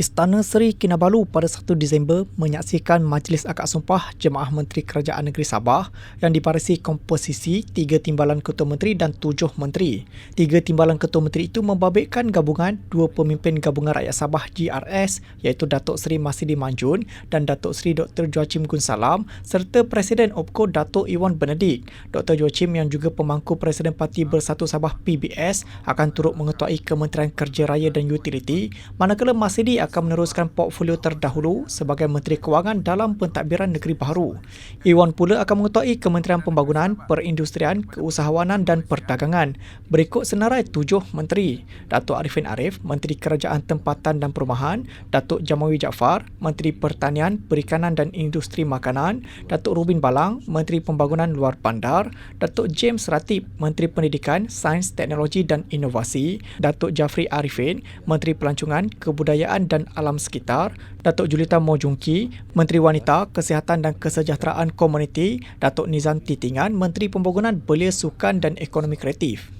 Istana Seri Kinabalu pada 1 Disember menyaksikan Majlis Akad Sumpah Jemaah Menteri Kerajaan Negeri Sabah yang diparisi komposisi tiga timbalan Ketua Menteri dan tujuh menteri. Tiga timbalan Ketua Menteri itu membabitkan gabungan dua pemimpin Gabungan Rakyat Sabah GRS iaitu Datuk Seri Masidi Manjun dan Datuk Seri Dr. Joachim Gunsalam serta Presiden OPCO Datuk Iwan Benedik. Dr. Joachim yang juga pemangku Presiden Parti Bersatu Sabah PBS akan turut mengetuai Kementerian Kerja Raya dan Utiliti manakala Masidi akan akan meneruskan portfolio terdahulu sebagai Menteri Kewangan dalam pentadbiran negeri baharu. Iwan pula akan mengetuai Kementerian Pembangunan, Perindustrian, Keusahawanan dan Perdagangan. Berikut senarai tujuh menteri. Datuk Arifin Arif, Menteri Kerajaan Tempatan dan Perumahan, Datuk Jamawi Jaafar, Menteri Pertanian, Perikanan dan Industri Makanan, Datuk Rubin Balang, Menteri Pembangunan Luar Bandar, Datuk James Ratib, Menteri Pendidikan, Sains, Teknologi dan Inovasi, Datuk Jafri Arifin, Menteri Pelancongan, Kebudayaan dan dan Alam Sekitar, Datuk Julita Mojungki, Menteri Wanita, Kesihatan dan Kesejahteraan Komuniti, Datuk Nizam Titingan, Menteri Pembangunan Belia Sukan dan Ekonomi Kreatif.